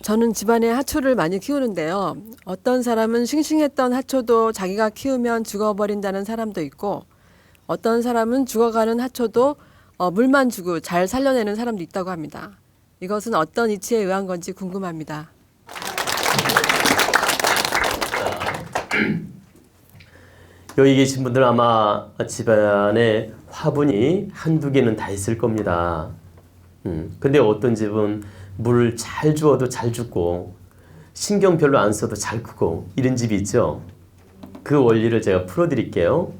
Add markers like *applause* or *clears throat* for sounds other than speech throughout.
저는 집안에 하초를 많이 키우는데요. 어떤 사람은 싱싱했던 하초도 자기가 키우면 죽어버린다는 사람도 있고, 어떤 사람은 죽어가는 하초도 어, 물만 주고 잘 살려내는 사람도 있다고 합니다. 이것은 어떤 이치에 의한 건지 궁금합니다. *clears throat* 여기 계신 분들 아마 집안에 화분이 한두 개는 다 있을 겁니다. 음, 근데 어떤 집은 물을 잘 주어도 잘 죽고 신경 별로 안 써도 잘 크고 이런 집이 있죠. 그 원리를 제가 풀어드릴게요.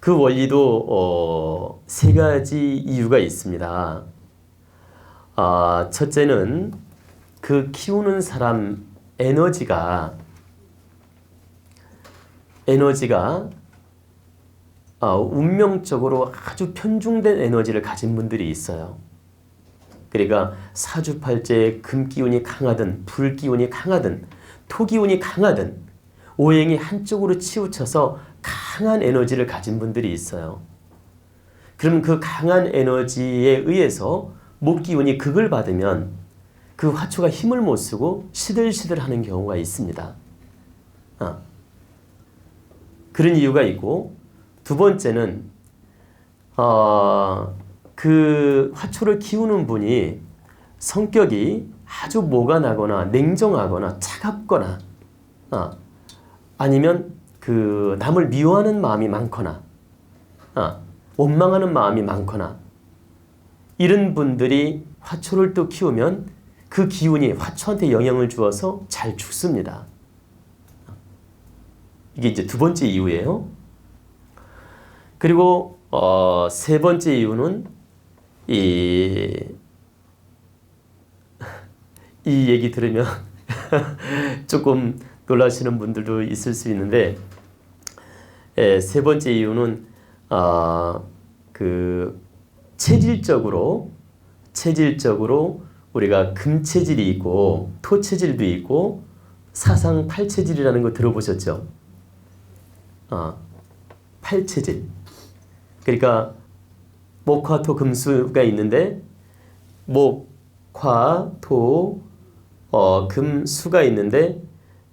그 원리도 어, 세 가지 이유가 있습니다. 아, 첫째는 그 키우는 사람 에너지가 에너지가 어, 운명적으로 아주 편중된 에너지를 가진 분들이 있어요. 그러니까 사주팔자의 금기운이 강하든 불기운이 강하든 토기운이 강하든 오행이 한쪽으로 치우쳐서 강한 에너지를 가진 분들이 있어요. 그럼 그 강한 에너지에 의해서 목기운이 극을 받으면 그 화초가 힘을 못 쓰고 시들시들 하는 경우가 있습니다. 아. 그런 이유가 있고 두 번째는 어, 그 화초를 키우는 분이 성격이 아주 모가 나거나 냉정하거나 차갑거나 아, 아니면 그 남을 미워하는 마음이 많거나 아, 원망하는 마음이 많거나 이런 분들이 화초를 또 키우면 그 기운이 화초한테 영향을 주어서 잘 죽습니다. 이게 이제 두 번째 이유예요. 그리고 어, 세 번째 이유는 이, 이 얘기 들으면 *laughs* 조금 놀라시는 분들도 있을 수 있는데 에, 세 번째 이유는 아, 그 체질적으로 체질적으로 우리가 금체질이 있고 토체질도 있고 사상 팔체질이라는 거 들어보셨죠? 아, 팔체질. 그러니까 목화 토 금수가 있는데 목 화 토 어, 금 수가 있는데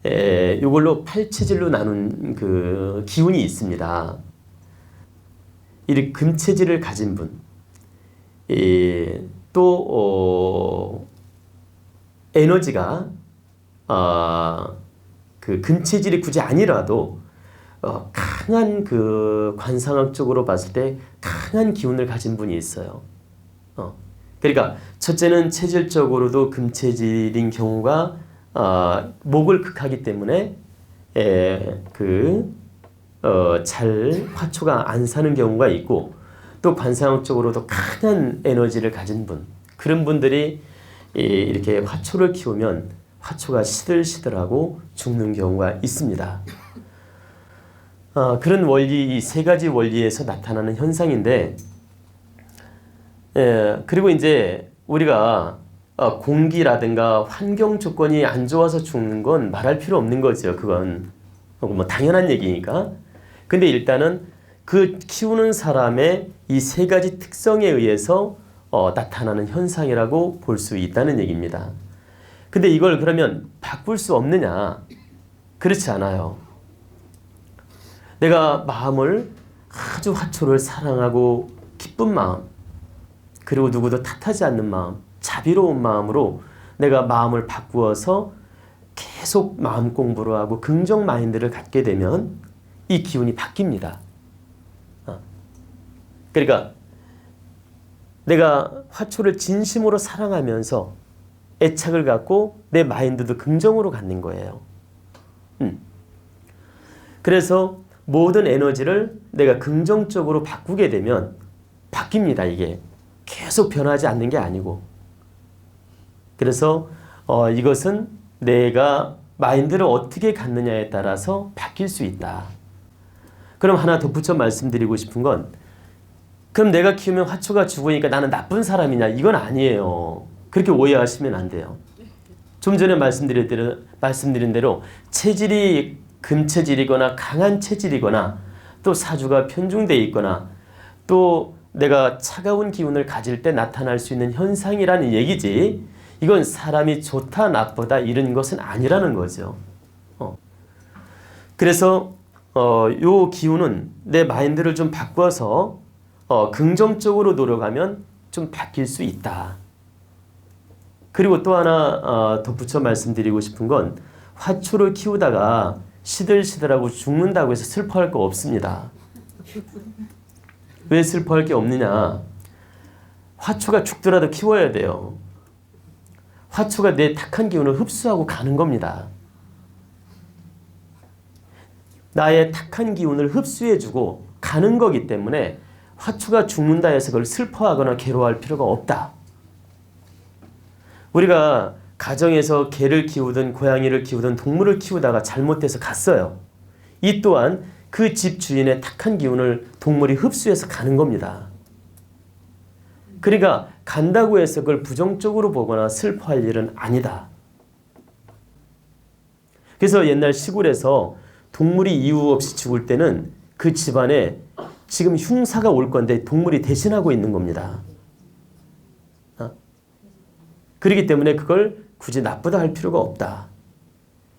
에, 이걸로 팔체질로 나눈 그 기운이 있습니다. 이 금체질을 가진 분, 이, 또 어, 에너지가 아, 그 금체질이 굳이 아니라도 어, 강한 그 관상학적으로 봤을 때 강한 기운을 가진 분이 있어요. 어, 그러니까 첫째는 체질적으로도 금체질인 경우가 어, 목을 극하기 때문에 에, 그, 어, 잘 화초가 안 사는 경우가 있고 또 관상학적으로도 강한 에너지를 가진 분 그런 분들이 이, 이렇게 화초를 키우면 화초가 시들시들하고 죽는 경우가 있습니다. 어, 그런 원리 이 세 가지 원리에서 나타나는 현상인데, 예, 그리고 이제 우리가 어, 공기라든가 환경 조건이 안 좋아서 죽는 건 말할 필요 없는 거죠. 그건 뭐 당연한 얘기니까. 근데 일단은 그 키우는 사람의 이 세 가지 특성에 의해서 어, 나타나는 현상이라고 볼 수 있다는 얘기입니다. 근데 이걸 그러면 바꿀 수 없느냐? 그렇지 않아요. 내가 마음을 아주 화초를 사랑하고 기쁜 마음, 그리고 누구도 탓하지 않는 마음, 자비로운 마음으로 내가 마음을 바꾸어서 계속 마음 공부를 하고 긍정 마인드를 갖게 되면 이 기운이 바뀝니다. 어. 그러니까 내가 화초를 진심으로 사랑하면서 애착을 갖고 내 마인드도 긍정으로 갖는 거예요. 음. 그래서 모든 에너지를 내가 긍정적으로 바꾸게 되면 바뀝니다, 이게. 계속 변하지 않는 게 아니고. 그래서 어, 이것은 내가 마인드를 어떻게 갖느냐에 따라서 바뀔 수 있다. 그럼 하나 덧붙여 말씀드리고 싶은 건 그럼 내가 키우면 화초가 죽으니까 나는 나쁜 사람이냐? 이건 아니에요. 그렇게 오해하시면 안 돼요. 좀 전에 말씀드린 대로, 말씀드린 대로 체질이 금체질이거나 강한 체질이거나 또 사주가 편중돼 있거나 또 내가 차가운 기운을 가질 때 나타날 수 있는 현상이라는 얘기지 이건 사람이 좋다 나쁘다 이런 것은 아니라는 거죠. 어. 그래서 어, 요 기운은 내 마인드를 좀 바꿔서 어, 긍정적으로 노력하면 좀 바뀔 수 있다. 그리고 또 하나 어, 덧붙여 말씀드리고 싶은 건 화초를 키우다가 시들시들하고 죽는다고 해서 슬퍼할 거 없습니다. 왜 슬퍼할 게 없느냐? 화초가 죽더라도 키워야 돼요. 화초가 내 탁한 기운을 흡수하고 가는 겁니다. 나의 탁한 기운을 흡수해주고 가는 거기 때문에 화초가 죽는다 해서 그걸 슬퍼하거나 괴로워할 필요가 없다. 우리가 가정에서 개를 키우든 고양이를 키우든 동물을 키우다가 잘못돼서 갔어요. 이 또한 그 집 주인의 탁한 기운을 동물이 흡수해서 가는 겁니다. 그러니까 간다고 해서 그걸 부정적으로 보거나 슬퍼할 일은 아니다. 그래서 옛날 시골에서 동물이 이유 없이 죽을 때는 그 집안에 지금 흉사가 올 건데 동물이 대신하고 있는 겁니다. 어? 그렇기 때문에 그걸 굳이 나쁘다 할 필요가 없다.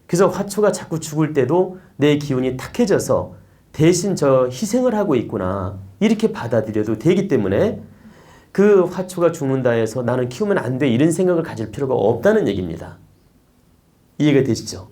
그래서 화초가 자꾸 죽을 때도 내 기운이 탁해져서 대신 저 희생을 하고 있구나. 이렇게 받아들여도 되기 때문에 그 화초가 죽는다 해서 나는 키우면 안 돼. 이런 생각을 가질 필요가 없다는 얘기입니다. 이해가 되시죠?